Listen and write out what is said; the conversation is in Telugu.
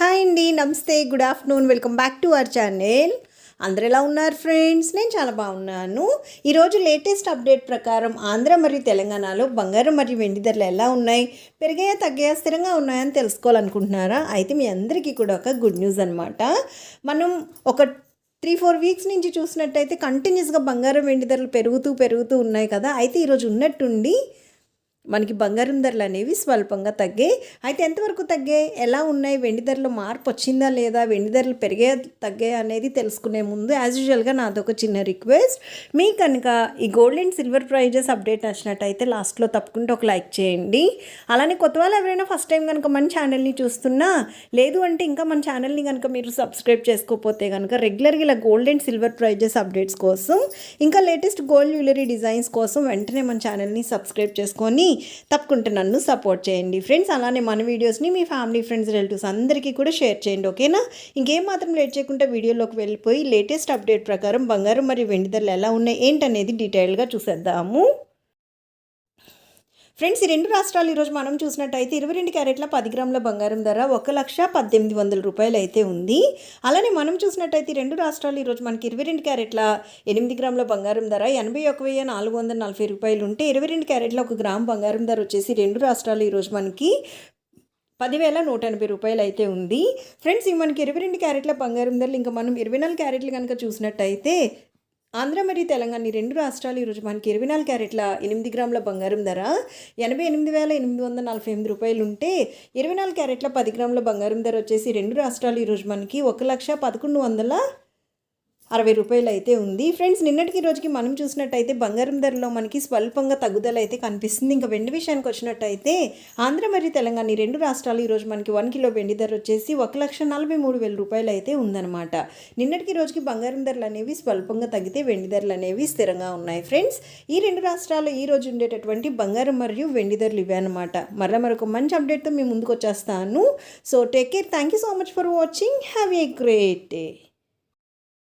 హాయ్ అండి నమస్తే good afternoon welcome back to our channel. అందరు ఎలా ఉన్నారు ఫ్రెండ్స్? నేను చాలా బాగున్నాను. ఈరోజు లేటెస్ట్ అప్డేట్ ప్రకారం ఆంధ్ర మరియు తెలంగాణలో బంగారం మరియు వెండి ధరలు ఎలా ఉన్నాయి? పెరిగాయా తగ్గాయా స్థిరంగా ఉన్నాయని తెలుసుకోవాలనుకుంటున్నారా? అయితే మీ అందరికీ కూడా ఒక గుడ్ న్యూస్ అనమాట మనం ఒక త్రీ ఫోర్ వీక్స్ నుంచి చూసినట్టయితే కంటిన్యూస్గా బంగారం వెండి ధరలు పెరుగుతూ పెరుగుతూ ఉన్నాయి కదా. అయితే ఈరోజు ఉన్నట్టుండి మనకి బంగారం ధరలు అనేవి స్వల్పంగా తగ్గాయి అయితే ఎంతవరకు తగ్గాయి ఎలా ఉన్నాయి? వెండి ధరలు మార్పు వచ్చిందా లేదా? వెండి ధరలు పెరిగే తగ్గాయి అనేది తెలుసుకునే ముందు యాజ్ యూజువల్గా నాదొక చిన్న రిక్వెస్ట్ మీ కనుక ఈ gold and silver prizes update నచ్చినట్టయితే లాస్ట్లో తప్పకుండా ఒక లైక్ చేయండి. అలానే కొత్త వాళ్ళు ఎవరైనా ఫస్ట్ టైం కనుక మన ఛానల్ని చూస్తున్నా లేదు అంటే ఇంకా మన ఛానల్ని కనుక మీరు సబ్స్క్రైబ్ చేసుకోకపోతే కనుక రెగ్యులర్గా ఇలా gold and silver prizes updates కోసం ఇంకా లేటెస్ట్ గోల్డ్ జ్యువెలరీ డిజైన్స్ కోసం వెంటనే మన ఛానల్ని సబ్స్క్రైబ్ చేసుకొని తప్పకుండా నన్ను సపోర్ట్ చేయండి. ఫ్రెండ్స్ అలానే మన వీడియోస్ని మీ ఫ్యామిలీ ఫ్రెండ్స్ రిలేటివ్స్ అందరికీ కూడా షేర్ చేయండి ఓకేనా? ఇంకేం మాత్రం లేట్ చేయకుండా వీడియోలోకి వెళ్ళిపోయి లేటెస్ట్ అప్డేట్ ప్రకారం బంగారం మరియు వెండి ధరలు ఎలా ఉన్నాయి ఏంటనేది డీటెయిల్గా చూసేద్దాము. ఫ్రెండ్స్ ఈ రెండు రాష్ట్రాలు ఈరోజు మనం చూసినట్టయితే ఇరవై రెండు క్యారెట్ల పది గ్రాముల బంగారం ధర ఒక లక్ష పద్దెనిమిది వందల రూపాయలు అయితే ఉంది. అలానే మనం చూసినట్టయితే రెండు రాష్ట్రాలు ఈరోజు మనకి ఇరవై రెండు క్యారెట్ల ఎనిమిది గ్రాముల బంగారం ధర ఎనభై ఒక వెయ్యి నాలుగు వందల నలభై రూపాయలు ఉంటే ఇరవై రెండు క్యారెట్ల ఒక గ్రామ్ బంగారం ధర వచ్చేసి రెండు రాష్ట్రాలు ఈరోజు మనకి పదివేల నూట ఎనభై రూపాయలు అయితే ఉంది. ఫ్రెండ్స్ ఇవి మనకి ఇరవై రెండు క్యారెట్ల బంగారం ధరలు. ఇంకా మనం ఇరవై నాలుగు క్యారెట్లు కనుక చూసినట్టయితే ఆంధ్ర మరియు తెలంగాణ ఈ రెండు రాష్ట్రాలు ఈరోజు మనకి ఇరవై నాలుగు క్యారెట్ల ఎనిమిది గ్రాముల బంగారం ధర ఎనభై ఎనిమిది వేల ఎనిమిది వందల నలభై ఎనిమిది రూపాయలు ఉంటే ఇరవై నాలుగు క్యారెట్ల పది గ్రాముల బంగారం ధర వచ్చేసి రెండు రాష్ట్రాలు ఈరోజు మనకి ఒక లక్ష పదకొండు వందల అరవై రూపాయలు అయితే ఉంది. ఫ్రెండ్స్ నిన్నటికి రోజుకి మనం చూసినట్టయితే బంగారం ధరలో మనకి స్వల్పంగా తగ్గుదల అయితే కనిపిస్తుంది. ఇంకా వెండి విషయానికి వచ్చినట్టయితే ఆంధ్ర మరియు తెలంగాణ ఈ రెండు రాష్ట్రాలు ఈరోజు మనకి వన్ కిలో వెండి ధర వచ్చేసి ఒక లక్ష నలభై మూడు వేల రూపాయలు అయితే ఉందన్నమాట. నిన్నటికి రోజుకి బంగారం ధరలు అనేవి స్వల్పంగా తగ్గితే వెండి ధరలు అనేవి స్థిరంగా ఉన్నాయి. ఫ్రెండ్స్ ఈ రెండు రాష్ట్రాల్లో ఈ రోజు ఉండేటటువంటి బంగారం మరియు వెండి ధరలు ఇవే అనమాట మరలా మరొక మంచి అప్డేట్తో మేము ముందుకు వచ్చేస్తాను. So take care thank you so much for watching have a great day